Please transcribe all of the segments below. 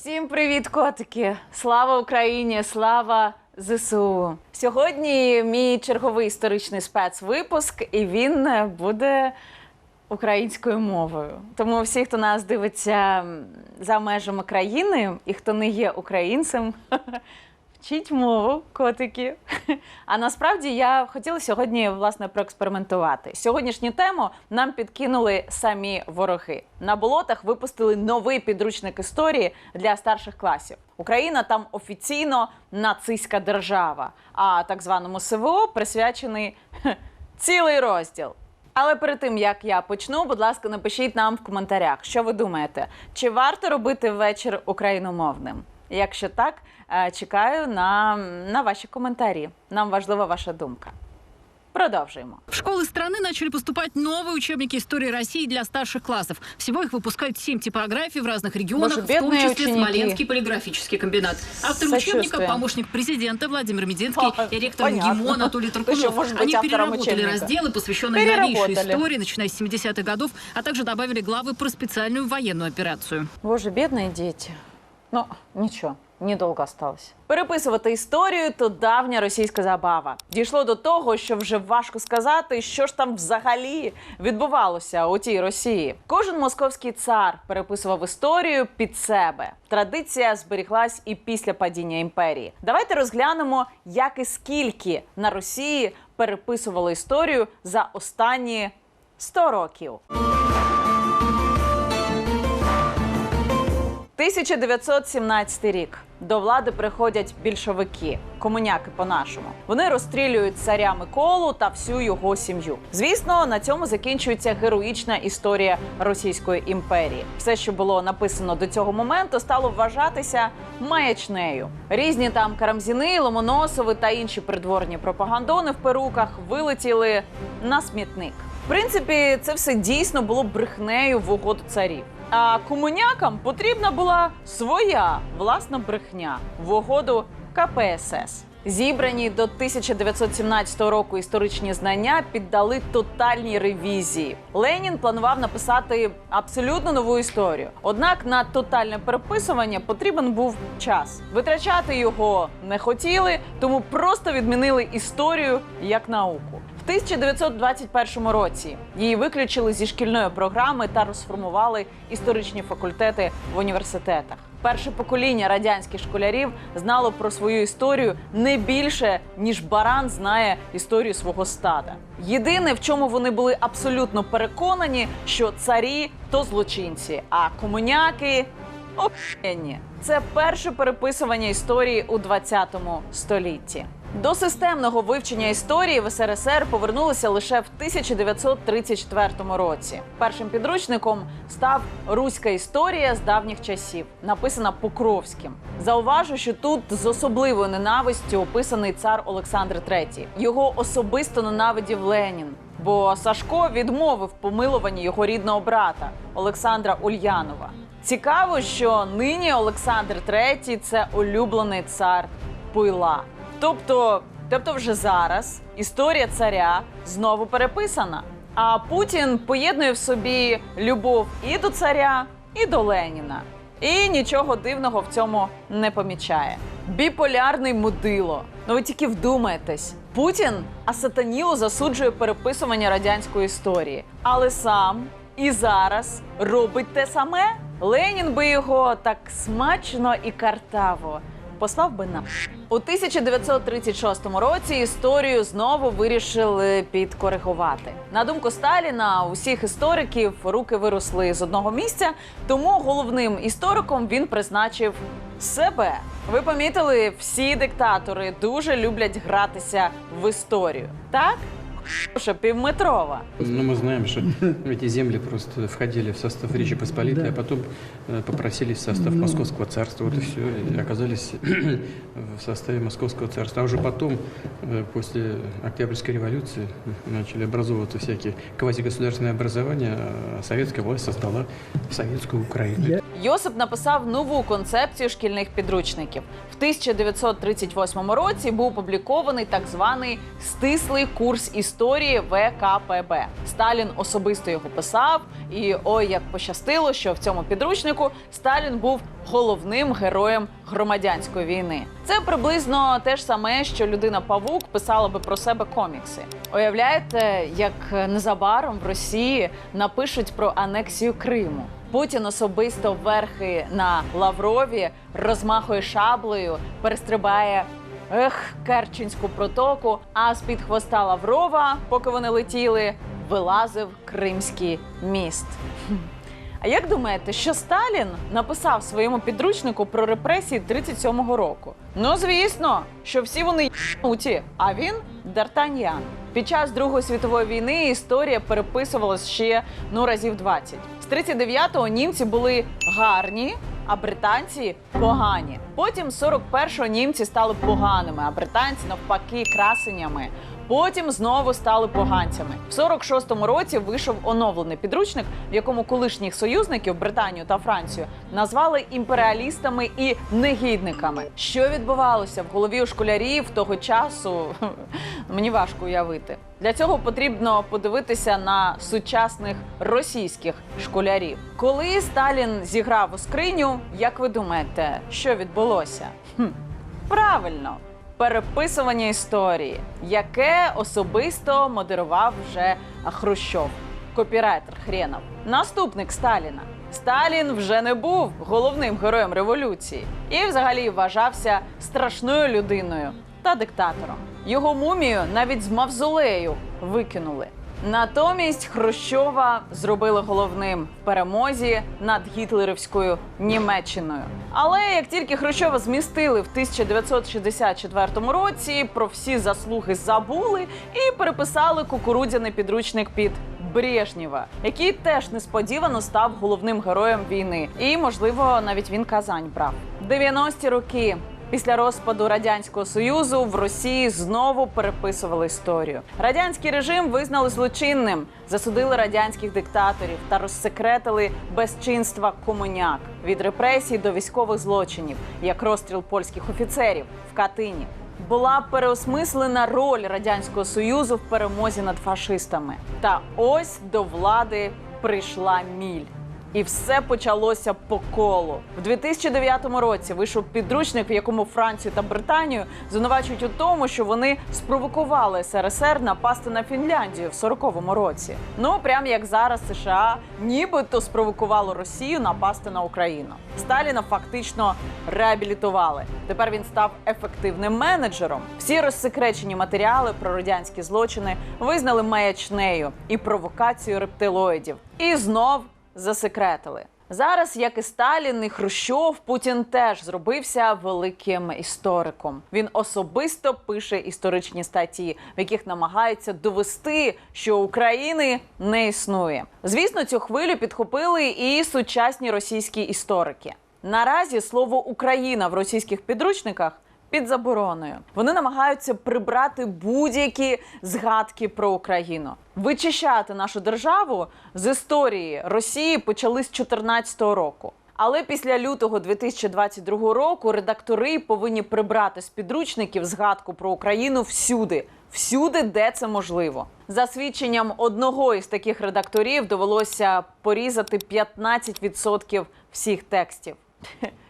Всім привіт, котики! Слава Україні! Слава ЗСУ! Сьогодні мій черговий історичний спецвипуск, і він буде українською мовою. Тому всі, хто нас дивиться за межами країни і хто не є українцем, вчіть мову, котики. А насправді я хотіла сьогодні власне проекспериментувати. Сьогоднішню тему нам підкинули самі вороги. На болотах випустили новий підручник історії для старших класів. Україна там офіційно нацистська держава, а так званому СВО присвячений цілий розділ. Але перед тим як я почну, будь ласка, напишіть нам в коментарях, що ви думаєте, чи варто робити вечір україномовним? Якщо так, е, чекаю на, на ваші коментарі. Нам важлива ваша думка. Продовжуємо. В школы страны начали поступать новые учебники истории России для старших классов. Всего их выпускают семь типографий в разных регионах, Боже, в том бедные числе ученики. Смоленский полиграфический комбинат. Автор учебника Сочувствуем. – помощник президента Владимир Мединский А, и ректор понятно. МГИМО Анатолий Еще Туркунов. может быть Они автором переработали учебника. разделы, посвященные новейшей Переработали. истории, начиная с 70-х годов, а также добавили главы про специальную военную операцию. Боже, бідні діти. Ну, нічого, недовго осталось. Переписувати історію то давня російська забава. Дійшло до того, що вже важко сказати, що ж там взагалі відбувалося у тій Росії. Кожен московський цар переписував історію під себе. Традиція зберіглась і після падіння імперії. Давайте розглянемо, як і скільки на Росії переписували історію за останні 100 років. 1917 рік. До влади приходять більшовики, комуняки по-нашому. Вони розстрілюють царя Миколу та всю його сім'ю. Звісно, на цьому закінчується героїчна історія Російської імперії. Все, що було написано до цього моменту, стало вважатися маячнею. Різні там Карамзіни, Ломоносови та інші придворні пропагандони в перуках вилетіли на смітник. Принципі, це все дійсно було брехнею в угоду царів. А комунякам потрібна була своя власна брехня в угоду КПСС. Зібрані до 1917 року історичні знання піддали тотальній ревізії. Ленін планував написати абсолютно нову історію. Однак на тотальне переписування потрібен був час. Витрачати його не хотіли, тому просто відмінили історію як науку. В 1921 році її виключили зі шкільної програми та розформували історичні факультети в університетах. Перше покоління радянських школярів знало про свою історію не більше ніж баран знає історію свого стада. Єдине, в чому вони були абсолютно переконані, що царі то злочинці, а комуняки Охуєнні. Це перше переписування історії у 20 столітті. До системного вивчення історії в СРСР повернулися лише в 1934 році. Першим підручником став Руська історія з давніх часів, написана Покровським. Зауважу, що тут з особливою ненавистю описаний цар Олександр III. Його особисто ненавидів Ленін. Бо Сашко відмовив помилуванні його рідного брата Олександра Ульянова. Цікаво, що нині Олександр III – це улюблений цар пила. Тобто, тобто вже зараз історія царя знову переписана. А Путін поєднує в собі любов і до царя, і до Леніна. І нічого дивного в цьому не помічає. Біполярний мудило. Ну ви тільки вдумайтесь. Путін асатаніло засуджує переписування радянської історії, але сам і зараз робить те саме. Ленін би його так смачно і картаво послав би на у 1936 році історію знову вирішили підкоригувати. На думку Сталіна, у всіх істориків руки виросли з одного місця, тому головним істориком він призначив себе. Ви помітили, всі диктатори дуже люблять гратися в історію. Так? Що півметрова. Ну, мы знаем, что эти земли просто входили в состав Речи Посполитой, а потом э, попросились в состав Московского царства. Вот и все, и оказались в составе Московского царства. А уже потом, э, после Октябрьской революции, начали образовываться всякие квазигосударственные образования, а советская власть создала Советскую Украину. Йосип написав нову концепцію шкільних підручників. В 1938 році був опублікований так званий стислий курс історії ВКПБ. Сталін особисто його писав, і ой, як пощастило, що в цьому підручнику Сталін був головним героєм громадянської війни. Це приблизно те ж саме, що людина Павук писала би про себе комікси. Уявляєте, як незабаром в Росії напишуть про анексію Криму. Путін особисто верхи на Лаврові розмахує шаблею, перестрибає ех Керченську протоку. А з під хвоста Лаврова, поки вони летіли, вилазив Кримський міст. А як думаєте, що Сталін написав своєму підручнику про репресії 37-го року? Ну звісно, що всі вони єбнуті, а він Д'Артаньян. Під час Другої світової війни історія переписувалась ще ну разів 20. З 39-го німці були гарні, а британці погані. Потім з 41-го німці стали поганими, а британці навпаки красенями. Потім знову стали поганцями. В 46-му році вийшов оновлений підручник, в якому колишніх союзників Британію та Францію назвали імперіалістами і негідниками. Що відбувалося в голові у школярів того часу? Мені важко уявити. Для цього потрібно подивитися на сучасних російських школярів. Коли Сталін зіграв у скриню, як ви думаєте, що відбулося? Хм, правильно, переписування історії, яке особисто модерував вже Хрущов, копірайтер хренов. Наступник Сталіна. Сталін вже не був головним героєм революції і взагалі вважався страшною людиною та диктатором. Його мумію навіть з мавзолею викинули. Натомість Хрущова зробили головним в перемозі над гітлерівською Німеччиною. Але як тільки Хрущова змістили в 1964 році, про всі заслуги забули і переписали кукурудзяний підручник під Брежнєва, який теж несподівано став головним героєм війни. І, можливо, навіть він Казань брав. 90-ті роки. Після розпаду радянського союзу в Росії знову переписували історію. Радянський режим визнали злочинним, засудили радянських диктаторів та розсекретили безчинства комуняк від репресій до військових злочинів, як розстріл польських офіцерів в Катині. Була переосмислена роль радянського союзу в перемозі над фашистами. Та ось до влади прийшла міль. І все почалося по колу. В 2009 році вийшов підручник, в якому Францію та Британію звинувачують у тому, що вони спровокували СРСР напасти на Фінляндію в 40-му році. Ну прям як зараз США нібито спровокувало Росію напасти на Україну. Сталіна фактично реабілітували. Тепер він став ефективним менеджером. Всі розсекречені матеріали про радянські злочини визнали маячнею і провокацією рептилоїдів. І знов засекретили. Зараз, як і Сталін, і Хрущов, Путін теж зробився великим істориком. Він особисто пише історичні статті, в яких намагається довести, що України не існує. Звісно, цю хвилю підхопили і сучасні російські історики. Наразі слово Україна в російських підручниках під забороною. Вони намагаються прибрати будь-які згадки про Україну. Вичищати нашу державу з історії Росії почали з 2014 року. Але після лютого 2022 року редактори повинні прибрати з підручників згадку про Україну всюди, всюди, де це можливо. За свідченням одного із таких редакторів довелося порізати 15% всіх текстів.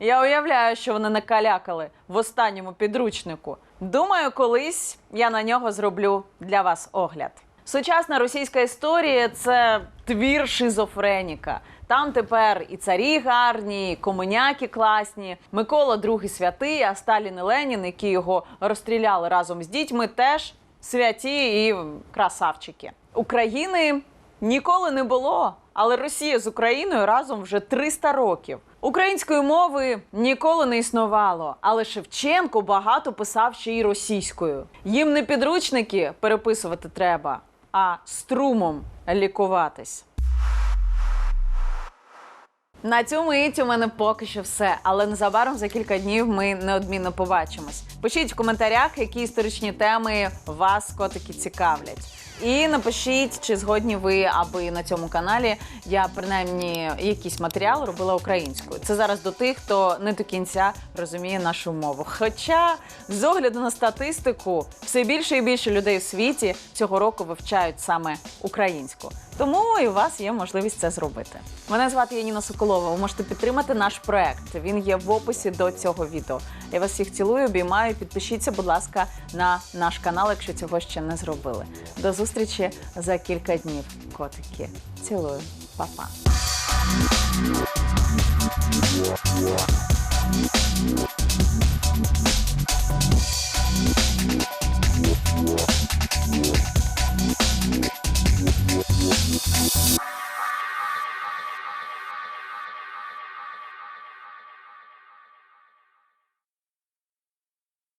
Я уявляю, що вони накалякали в останньому підручнику. Думаю, колись я на нього зроблю для вас огляд. Сучасна російська історія це твір шизофреніка. Там тепер і царі гарні, і комуняки класні, Микола II святий, а Сталін і Ленін, які його розстріляли разом з дітьми, теж святі і красавчики. України ніколи не було, але Росія з Україною разом вже 300 років. Української мови ніколи не існувало, але Шевченко багато писав ще й російською. Їм не підручники переписувати треба, а струмом лікуватись. На цьому мить у мене поки що все, але незабаром за кілька днів ми неодмінно побачимось. Пишіть в коментарях, які історичні теми вас котики цікавлять. І напишіть, чи згодні ви, аби на цьому каналі я принаймні якийсь матеріал робила українською. Це зараз до тих, хто не до кінця розуміє нашу мову. Хоча, з огляду на статистику, все більше і більше людей у світі цього року вивчають саме українську. Тому і у вас є можливість це зробити. Мене звати Яніна Соколова. Ви можете підтримати наш проект. Він є в описі до цього відео. Я вас всіх цілую, обіймаю. Підпишіться, будь ласка, на наш канал, якщо цього ще не зробили. До зустрічі за кілька днів. Котики. Цілую, Па-па.